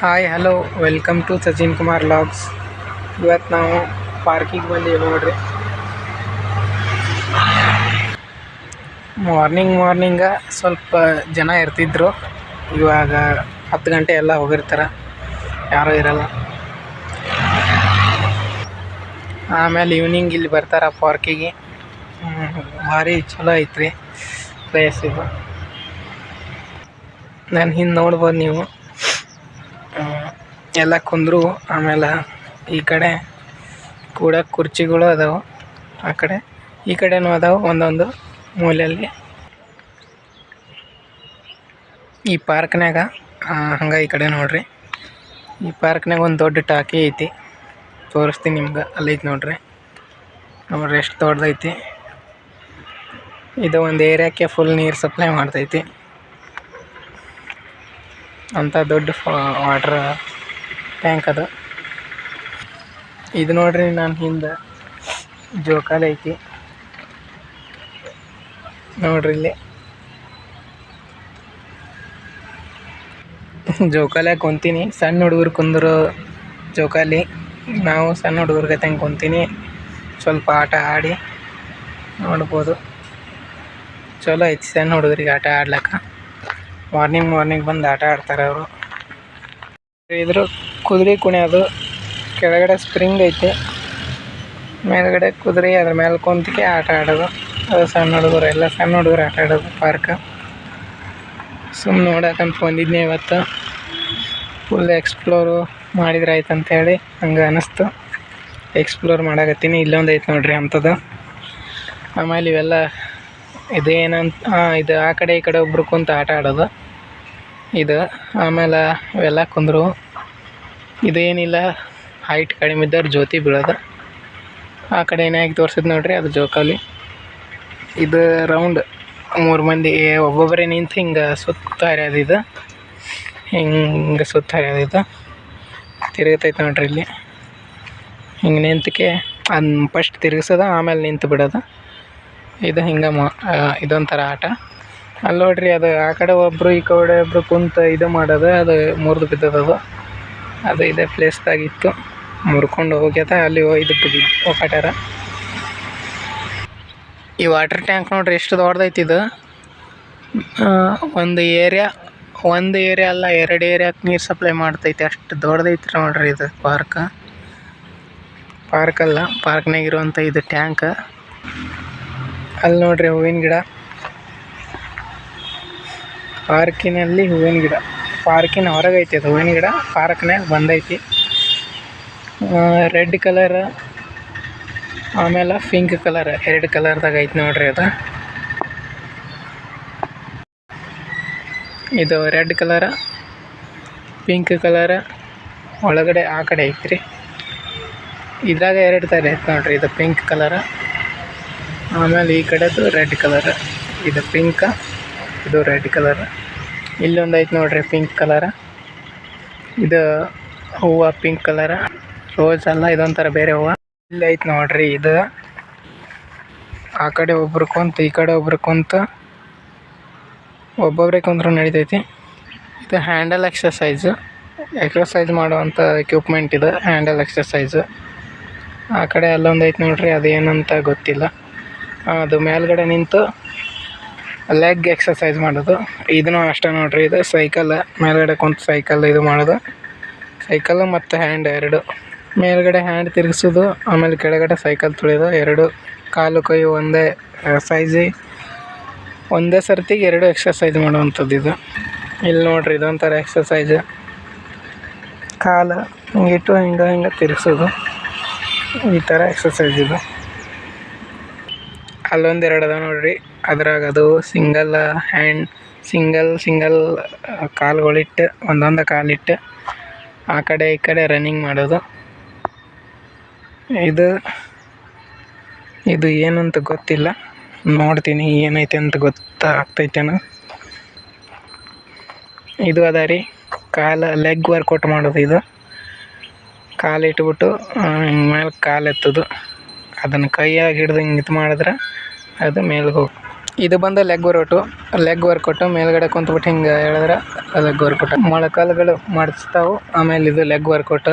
Hi hello welcome to Sachin Kumar logs ಇವತ್ತು ನಾವು ಪಾರ್ಕಿಗೆ ಬಂದೀವಿ ನೋಡ್ರಿ. ಮಾರ್ನಿಂಗ್ ಮಾರ್ನಿಂಗ ಸ್ವಲ್ಪ ಜನ ಇರ್ತಿದ್ರು. ಇವಾಗ ಹತ್ತು ಗಂಟೆ ಎಲ್ಲ ಹೋಗಿರ್ತಾರೆ. ಯಾರೂ ಇರಲ್ಲ. ಆಮೇಲೆ ಈವ್ನಿಂಗ್ ಇಲ್ಲಿ ಬರ್ತಾರೆ ಪಾರ್ಕಿಗೆ ಭಾರಿ ಚಲೋ ಐತ್ರಿ. ಪ್ಲೇಸ್ ಇದು. ನಾನು ಹಿಂದೆ ನೋಡ್ಬೋದು ನೀವು. ಎಲ್ಲ ಕುಂದ್ರು. ಆಮೇಲೆ ಈ ಕಡೆ ಕೂಡ ಕುರ್ಚಿಗಳು ಅದಾವ. ಆ ಕಡೆ, ಈ ಕಡೆನೂ ಅದಾವೆ ಒಂದೊಂದು ಮೂಲೆಯಲ್ಲಿ. ಈ ಪಾರ್ಕ್ನಾಗ ಹಂಗೆ ಈ ಕಡೆ ನೋಡ್ರಿ. ಈ ಪಾರ್ಕ್ನಾಗ ಒಂದು ದೊಡ್ಡ ಟಾಕಿ ಐತಿ. ತೋರಿಸ್ತೀನಿ ನಿಮ್ಗೆ, ಅಲ್ಲೈತಿ ನೋಡ್ರಿ. ನೋಡ್ರಿ, ಎಷ್ಟು ದೊಡ್ಡದೈತಿ. ಇದು ಒಂದು ಏರಿಯಾಕ್ಕೆ ಫುಲ್ ನೀರು ಸಪ್ಲೈ ಮಾಡ್ತೈತಿ. ಅಂಥ ದೊಡ್ಡ ವಾಟ್ರ್ ಟ್ಯಾಂಕ್ ಅದು. ಇದು ನೋಡ್ರಿ ನಾನು ಹಿಂದೆ ಜೋಕಾಲಿ ಐತಿ. ನೋಡ್ರಿ ಇಲ್ಲಿ. ಜೋಕಾಲಿಯಾಗ ಕುಂತೀನಿ ಸಣ್ಣ ಹುಡುಗರು ಕುಂದ್ರು ಜೋಕಾಲಿ. ನಾವು ಸಣ್ಣ ಹುಡುಗರ ಗತೆ ಕುಂತೀನಿ. ಸ್ವಲ್ಪ ಆಟ ಆಡಿ ನೋಡ್ಬೋದು. ಚಲೋ ಐತಿ ಸಣ್ಣ ಹುಡುಗರಿಗೆ ಆಟ ಆಡ್ಲಕ್ಕ. ಮಾರ್ನಿಂಗ್ ಮಾರ್ನಿಂಗ್ ಬಂದು ಆಟ ಆಡ್ತಾರೆ ಅವರು. ಇದ್ರ ಕುದುರೆ ಕುಣಿಯೋದು. ಕೆಳಗಡೆ ಸ್ಪ್ರಿಂಗ್ ಐತೆ. ಮೇಲ್ಗಡೆ ಕುದುರೆ, ಅದ್ರ ಮೇಲೆ ಕುಂತಿಕೆ ಆಟ ಆಡೋದು. ಅದು ಸಣ್ಣ ಹುಡುಗರು, ಎಲ್ಲ ಸಣ್ಣ ಹುಡುಗರು ಆಟ ಆಡೋದು ಪಾರ್ಕ್ ಸುಮ್ಮನೆ ನೋಡಕ್ಕಂತ ಬಂದಿದ್ದೆ ಇವತ್ತು. ಫುಲ್ ಎಕ್ಸ್ಪ್ಲೋರು ಮಾಡಿದ್ರೆ ಆಯ್ತು ಅಂತೇಳಿ ಹಂಗೆ ಅನ್ನಿಸ್ತು ಎಕ್ಸ್ಪ್ಲೋರ್ ಮಾಡಕತ್ತೀನಿ. ಇಲ್ಲೊಂದು ಐತೆ ನೋಡ್ರಿ ಅಂಥದ್ದು ಆಮೇಲೆ ಇವೆಲ್ಲ ಇದೇನಂತ ಏನಂತ ಇದು ಆ ಕಡೆ ಈ ಕಡೆ ಒಬ್ರು ಕುಂತು ಆಟ ಆಡೋದು. ಇದು, ಆಮೇಲೆ ಇವೆಲ್ಲ ಕುಂದ್ರು. ಇದೇನಿಲ್ಲ ಹೈಟ್ ಕಡಿಮೆ ಇದ್ದವ್ರು ಜ್ಯೋತಿ ಬೀಳೋದು. ಆ ಕಡೆ ಏನಾಗಿ ತೋರ್ಸಿದ್ ನೋಡ್ರಿ, ಅದು ಜೋಕಾಲಿ. ಇದು ರೌಂಡ್ ಮೂರು ಮಂದಿ ಒಬ್ಬೊಬ್ಬರೇ ನಿಂತು ಹಿಂಗೆ ಸುತ್ತ ಇದು. ಹಿಂಗೆ ಸುತ್ತ ಹರಿಯೋದು ಇದು. ತಿರುಗತೈತೆ ನೋಡ್ರಿ ಇಲ್ಲಿ. ಹಿಂಗೆ ನಿಂತಕ್ಕೆ ಅದನ್ನ ಫಸ್ಟ್ ತಿರುಗಿಸೋದು, ಆಮೇಲೆ ನಿಂತು ಬಿಡೋದು. ಇದು ಹಿಂಗೆ ಮಾ ಇದೊಂಥರ ಆಟ. ಅಲ್ಲಿ ನೋಡ್ರಿ, ಅದು ಆ ಕಡೆ ಒಬ್ಬರು ಈ ಕಡೆ ಒಬ್ಬರು ಕುಂತು ಇದು ಮಾಡೋದು, ಅದು ಮುರಿದು ಬಿದ್ದದ ಅದು ಇದೆ ಪ್ಲೇಸ್ದಾಗಿತ್ತು ಮುರ್ಕೊಂಡು ಹೋಗ್ಯದ ಅಲ್ಲಿ ಇದು ಹೋಗಾಟ್ಯಾರ ಈ ವಾಟರ್ ಟ್ಯಾಂಕ್ ನೋಡ್ರಿ ಎಷ್ಟು ದೊಡ್ಡದೈತಿ ಇದು. ಒಂದು ಏರಿಯಾ ಒಂದು ಏರಿಯಾ ಅಲ್ಲ, ಎರಡು ಏರಿಯಾಕ್ಕೆ ನೀರು ಸಪ್ಲೈ ಮಾಡ್ತೈತಿ. ಅಷ್ಟು ದೊಡ್ಡದೈತಿ ನೋಡ್ರಿ ಇದು ಪಾರ್ಕ್ ಪಾರ್ಕ್ ಅಲ್ಲ ಪಾರ್ಕ್ನಾಗ ಇರುವಂಥ ಇದು ಟ್ಯಾಂಕ್ ಅಲ್ಲಿ ನೋಡ್ರಿ ಹೂವಿನ ಗಿಡ. ಪಾರ್ಕಿನಲ್ಲಿ ಹೂವಿನ ಗಿಡ. ಪಾರ್ಕಿನ ಹೊರಗೆ ಐತಿ ಅದು ಹೂವಿನ ಗಿಡ. ಪಾರ್ಕ್ನಾಗ ಬಂದೈತಿ. ರೆಡ್ ಕಲರ್, ಆಮೇಲೆ ಪಿಂಕ್ ಕಲರ್, ಎರಡು ಕಲರ್ದಾಗ ಐತಿ ನೋಡ್ರಿ ಅದು. ಇದು ರೆಡ್ ಕಲರ್, ಪಿಂಕ್ ಕಲರ್, ಒಳಗಡೆ ಆ ಕಡೆ ಐತ್ರಿ. ಇದ್ರಾಗ ಎರಡು ಥರ ಐತೆ ನೋಡ್ರಿ, ಇದು ಪಿಂಕ್ ಕಲರ್, ಆಮೇಲೆ ಈ ಕಡೆದು ರೆಡ್ ಕಲರ್, ಇದು ಪಿಂಕ್, ಇದು ರೆಡ್ ಕಲರ್. ಇಲ್ಲೊಂದು ಐತೆ ನೋಡ್ರಿ ಪಿಂಕ್ ಕಲರ್ ಇದು ಹೂವು ಪಿಂಕ್ ಕಲರ್ ರೋಸ್ ಅಲ್ಲ, ಇದೊಂಥರ ಬೇರೆ ಹೂವು. ಇಲ್ಲಿ ಐತೆ ನೋಡ್ರಿ ಇದು. ಆ ಕಡೆ ಒಬ್ರು ಕುಂತು, ಈ ಕಡೆ ಒಬ್ರು ಕುಂತು. ಒಬ್ಬೊಬ್ಬರೇ ಕುಂತ್ರು ನಡಿತೈತಿ. ಇದು ಹ್ಯಾಂಡಲ್ ಎಕ್ಸಸೈಸು ಎಕ್ಸಸೈಸ್ ಮಾಡುವಂಥ ಎಕ್ವಿಪ್ಮೆಂಟ್ ಇದು ಹ್ಯಾಂಡಲ್ ಎಕ್ಸಸೈಸು ಆ ಕಡೆ ಅಲ್ಲೊಂದು ಐತೆ ನೋಡ್ರಿ, ಅದೇನಂತ ಗೊತ್ತಿಲ್ಲ. ಅದು ಮೇಲ್ಗಡೆ ನಿಂತು ಲೆಗ್ ಎಕ್ಸಸೈಸ್ ಮಾಡೋದು. ಇದನ್ನು ಅಷ್ಟೇ ನೋಡ್ರಿ, ಇದು ಸೈಕಲ್ ಮೇಲ್ಗಡೆ ಕುಂತು ಸೈಕಲ್ ಇದು ಮಾಡೋದು. ಸೈಕಲ್ ಮತ್ತು ಹ್ಯಾಂಡ್ ಎರಡು. ಮೇಲ್ಗಡೆ ಹ್ಯಾಂಡ್ ತಿರುಗಿಸೋದು, ಆಮೇಲೆ ಕೆಳಗಡೆ ಸೈಕಲ್ ತುಳಿಯೋದು, ಎರಡು. ಕಾಲು ಕೈ ಒಂದೇ ಸೈಜಿ ಒಂದೇ ಸರ್ತಿಗೆ ಎರಡು ಎಕ್ಸಸೈಸ್ ಮಾಡುವಂಥದ್ದು ಇದು. ಇಲ್ಲಿ ನೋಡ್ರಿ, ಇದೊಂಥರ ಎಕ್ಸಸೈಸ್ ಕಾಲು ಹಿಂಗಿಟ್ಟು ಹಿಂಗೆ ಹಿಂಗೆ ತಿರುಗಿಸೋದು. ಈ ಥರ ಎಕ್ಸಸೈಸ್ ಇದು. ಅಲ್ಲೊಂದು ಎರಡು ಅದಾವ ನೋಡ್ರಿ. ಅದ್ರಾಗ ಅದು ಸಿಂಗಲ್ ಹ್ಯಾಂಡ್ ಸಿಂಗಲ್ ಸಿಂಗಲ್ ಕಾಲುಗಳಿಟ್ಟು, ಒಂದೊಂದು ಕಾಲಿಟ್ಟು ಆ ಕಡೆ ಈ ಕಡೆ ರನ್ನಿಂಗ್ ಮಾಡೋದು. ಇದು ಇದು ಏನಂತ ಗೊತ್ತಿಲ್ಲ. ನೋಡ್ತೀನಿ ಏನೈತೆ ಅಂತ ಗೊತ್ತಾಗ್ತೈತೇನೋ. ಇದು ಅದ ರೀ, ಕಾಲು ಲೆಗ್ ವರ್ಕೌಟ್ ಮಾಡೋದು ಇದು. ಕಾಲು ಇಟ್ಬಿಟ್ಟು ಮೇಲೆ ಕಾಲು ಎತ್ತದು ಅದನ್ನು ಕೈಯಾಗಿ ಹಿಡ್ದು ಹಿಂಗೆ ಇದು ಮಾಡಿದ್ರೆ ಅದು ಮೇಲ್ಗೆ ಹೋಗಿ ಇದು ಬಂದ ಲೆಗ್ ವರ್ಕೌಟು ಲೆಗ್ ವರ್ಕೌಟು ಮೇಲ್ಗಡೆ ಕುಂತ್ಬಿಟ್ಟು ಹಿಂಗೆ ಹೇಳಿದ್ರೆ ಲೆಗ್ ವರ್ಕೌಟ್ ಮೊಳಕಾಲುಗಳು ಮಾಡಿಸ್ತಾವು, ಆಮೇಲೆ ಇದು ಲೆಗ್ ವರ್ಕೌಟ್